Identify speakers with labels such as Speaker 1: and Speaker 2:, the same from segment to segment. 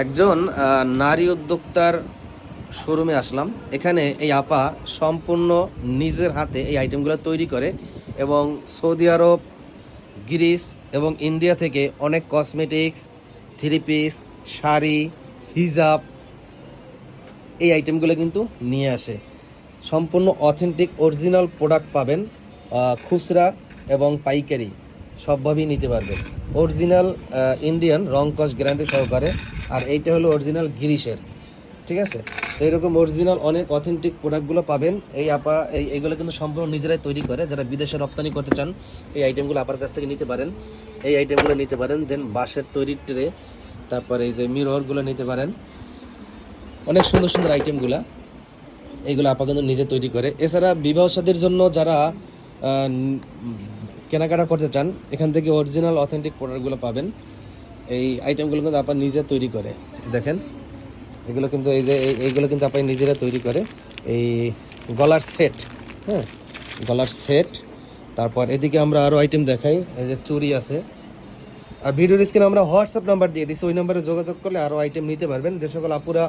Speaker 1: একজন নারী উদ্যোক্তার শোরুমে আসলাম। এখানে এই আপা সম্পূর্ণ নিজের হাতে এই আইটেমগুলো তৈরি করে এবং সৌদি আরব, গ্রিস এবং ইন্ডিয়া থেকে অনেক কসমেটিক্স, থ্রি পিস, শাড়ি, হিজাব এই আইটেমগুলো কিন্তু নিয়ে আসে। সম্পূর্ণ অথেন্টিক, অরিজিনাল প্রোডাক্ট পাবেন খুচরা এবং পাইকারি। সবভাবেই নিতে পারবেন। অরিজিনাল ইন্ডিয়ান রং কস গ্যারান্টি সহকারে আর এইটা হলো অরিজিনাল গিরিশের, ঠিক আছে? তো এরকম অরিজিনাল অনেক অথেন্টিক প্রোডাক্টগুলো পাবেন। এই আপা, এই এইগুলো কিন্তু সম্পূর্ণ নিজেরাই তৈরি করে। যারা বিদেশে রপ্তানি করতে চান, এই আইটেমগুলো আপার কাছ থেকে নিতে পারেন। এই আইটেমগুলো নিতে পারেন দেন বাঁশের তৈরি ট্রে তারপরে এই যে মিররগুলো নিতে পারেন। অনেক সুন্দর সুন্দর আইটেমগুলো এইগুলো আপা কিন্তু নিজে তৈরি করে। এছাড়া বিবাহ সাদীর জন্য যারা কেনাকাটা করতে চান, এখান থেকে অরিজিনাল অথেন্টিক প্রোডাক্টগুলো পাবেন। এই আইটেমগুলো কিন্তু আপা নিজে তৈরি করে। দেখেন, এগুলো কিন্তু এই যে এইগুলো কিন্তু আপনি নিজেরা তৈরি করে। এই গলার সেট হ্যাঁ গলার সেট তারপর এদিকে আমরা আরও আইটেম দেখাই, এই যে চুরি আছে। আর ভিডিওর স্ক্রিনে আমরা হোয়াটসঅ্যাপ নাম্বার দিয়ে দিচ্ছি ওই নাম্বারে যোগাযোগ করলে আরও আইটেম নিতে পারবেন। যে সকল আপুরা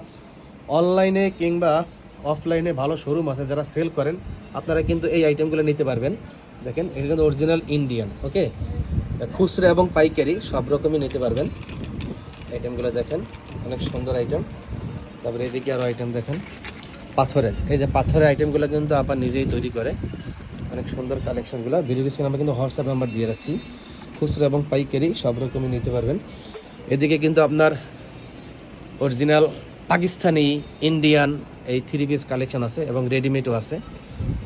Speaker 1: অনলাইনে কিংবা অফলাইনে ভালো শোরুম আছে, যারা সেল করেন, আপনারা কিন্তু এই আইটেমগুলো নিতে পারবেন। দেখেন, এটা কিন্তু অরিজিনাল ইন্ডিয়ান ওকে খুচরা এবং পাইকারি সব রকমই নিতে পারবেন। আইটেমগুলো দেখেন, অনেক সুন্দর আইটেম তারপরে এদিকে আরও আইটেম দেখেন, পাথরের। এই যে পাথরের আইটেমগুলো কিন্তু আবার নিজেই তৈরি করে। অনেক সুন্দর কালেকশনগুলো ভিডিও স্ক্রিনে আমরা কিন্তু হোয়াটসঅ্যাপ নাম্বার দিয়ে রাখছি। খুচরা এবং পাইকারি সব রকমই নিতে পারবেন। এদিকে কিন্তু আপনার অরিজিনাল পাকিস্তানি ইন্ডিয়ান এই থ্রি পিস কালেকশন আছে এবং রেডিমেডও আছে।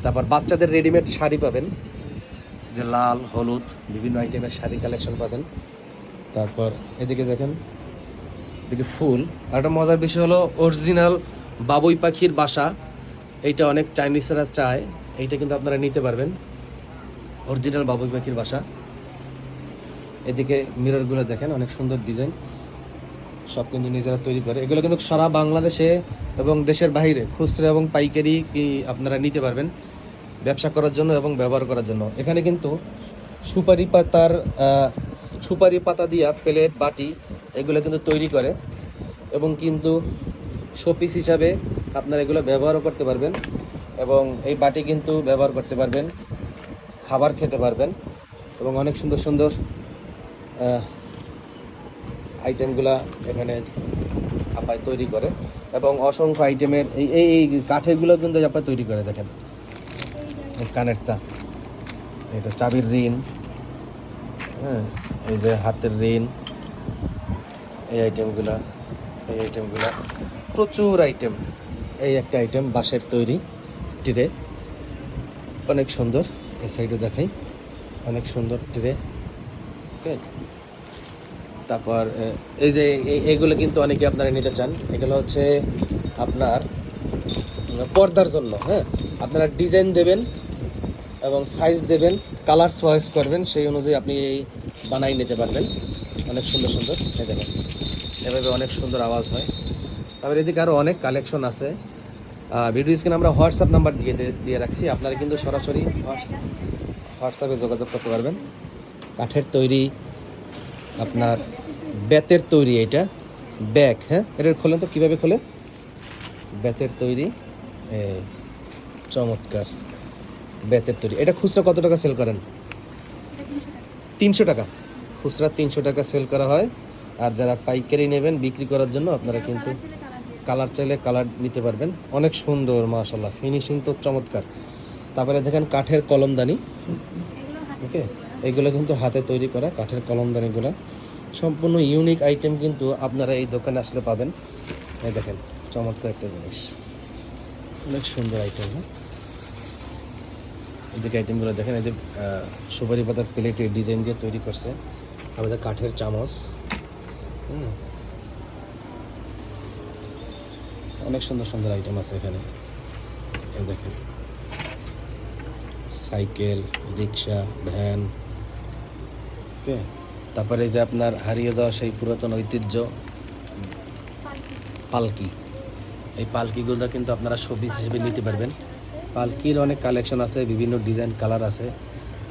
Speaker 1: তারপর বাচ্চাদের রেডিমেড শাড়ি পাবেন। যে লাল, হলুদ বিভিন্ন আইটেমের শাড়ি কালেকশন পাবেন। তারপর এদিকে দেখেন, এদিকে ফুল। আর একটা মজার বিষয় হলো অরিজিনাল বাবুই পাখির বাসা। এইটা অনেক চাইনিজরা চায়। এইটা কিন্তু আপনারা নিতে পারবেন। অরিজিনাল বাবুই পাখির বাসা। এদিকে মিররগুলো দেখেন, অনেক সুন্দর ডিজাইন সব কিন্তু নিজেরা তৈরি করে। এগুলো কিন্তু সারা বাংলাদেশে এবং দেশের বাইরে খুচরা এবং পাইকারি কি আপনারা নিতে পারবেন। ব্যবসা করার জন্য এবং ব্যবহার করার জন্য। এখানে কিন্তু সুপারি পাতার সুপারি পাতা দিয়া প্লেট, বাটি, এগুলো কিন্তু তৈরি করে এবং কিন্তু শোপিস হিসাবে আপনারা এগুলো ব্যবহারও করতে পারবেন এবং এই বাটি কিন্তু ব্যবহার করতে পারবেন, খাবার খেতে পারবেন এবং অনেক সুন্দর সুন্দর আইটেমগুলা এখানে আপায় তৈরি করে এবং অসংখ্য আইটেমের এই এই কাঠেরগুলো কিন্তু আপায় তৈরি করে দেখেন। এই কানের তা এটা চাবির ঋণ। হ্যাঁ এই যে হাতের ঋণ। এই আইটেমগুলা এই আইটেমগুলা প্রচুর আইটেম এই একটা আইটেম বাঁশের তৈরি। ট্রে। অনেক সুন্দর। এই সাইডও দেখাই। অনেক সুন্দর ট্রে। ওকে। তারপর এই যে এই- এইগুলো কিন্তু অনেকে আপনারা নিতে চান। এগুলো হচ্ছে আপনার, পর্দার জন্য হ্যাঁ। আপনারা ডিজাইন দেবেন এবং সাইজ দেবেন কালার চয়েস করবেন, সেই অনুযায়ী আপনি এই বানাই নিতে পারবেন। অনেক সুন্দর সুন্দর, এই দেখেন। এভাবে অনেক সুন্দর আওয়াজ হয়। তারপরে এদিকে আরও অনেক কালেকশন আছে। ভিডিও স্ক্রিনে আমরা হোয়াটসঅ্যাপ নাম্বার দিয়ে দিয়ে রাখছি। আপনারা কিন্তু সরাসরি হোয়াটস- হোয়াটসঅ্যাপে যোগাযোগ করতে পারবেন। কাঠের তৈরি আপনার বেতের তৈরি এটা। ব্যাগ হ্যাঁ? এটা খোলেন তো? কীভাবে খোলে? বেতের তৈরি। চমৎকার। বেতের তৈরি। এটা খুচরা কত টাকা সেল করেন? তিনশো টাকা। খুচরা তিনশো টাকা সেল করা হয়। আর যারা পাইকারি নেবেন বিক্রি করার জন্য আপনারা কিন্তু কালার চাইলে কালার নিতে পারবেন। অনেক সুন্দর মাশাল্লাহ ফিনিশিং তো চমৎকার। তারপরে দেখেন কাঠের কলমদানি। ওকে? এগুলো কিন্তু হাতে তৈরি করা কাঠের কলমদানিগুলো। সম্পূর্ণ ইউনিক আইটেম কিন্তু আপনারা এই দোকানে আসলে পাবেন। এই দেখেন চমৎকার একটা জিনিস। অনেক সুন্দর আইটেম হ্যাঁ? এদিকে আইটেমগুলো দেখেন এই যে সুপারি পাতার প্লেটে ডিজাইন দিয়ে তৈরি করছে। আমাদের কাঠের চামচ। হুম। অনেক সুন্দর সুন্দর আইটেম আছে এখানে। দেখেন। Cycle rickshaw van. ওকে। তারপরে এই যে আপনার হারিয়ে যাওয়া সেই পুরাতন ঐতিহ্য পালকি। এই পালকিগুলো কিন্তু আপনারা শোপিস হিসেবে নিতে পারবেন। পালকির অনেক কালেকশন আছে, বিভিন্ন ডিজাইন কালার আছে।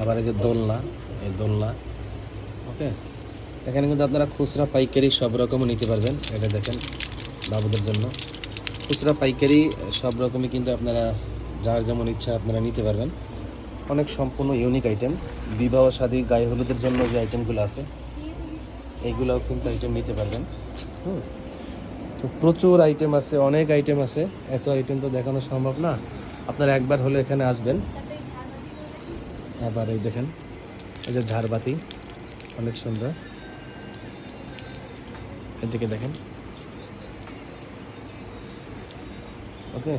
Speaker 1: আবার এই যে দোলনা, এই দোলনা, ওকে? এখানে কিন্তু আপনারা খুচরা পাইকারি সব রকমও নিতে পারবেন। এটা দেখেন বাবুদের জন্য। খুচরা পাইকারি সব রকমই কিন্তু আপনারা যার যেমন ইচ্ছা আপনারা নিতে পারবেন। অনেক সম্পূর্ণ ইউনিক আইটেম বিবাহ, শাদী, গায়ে হলুদের জন্য যে আইটেমগুলো আছে এইগুলোও কিন্তু আইটেম নিতে পারবেন। হুম। তো প্রচুর আইটেম আছে, অনেক আইটেম আছে। এত আইটেম তো দেখানো সম্ভব না। আপনারা একবার হলে এখানে আসবেন। আবার এই দেখেন, এই যে ঝাড়বাতি, অনেক সুন্দর। এদিকে দেখেন। ওকে?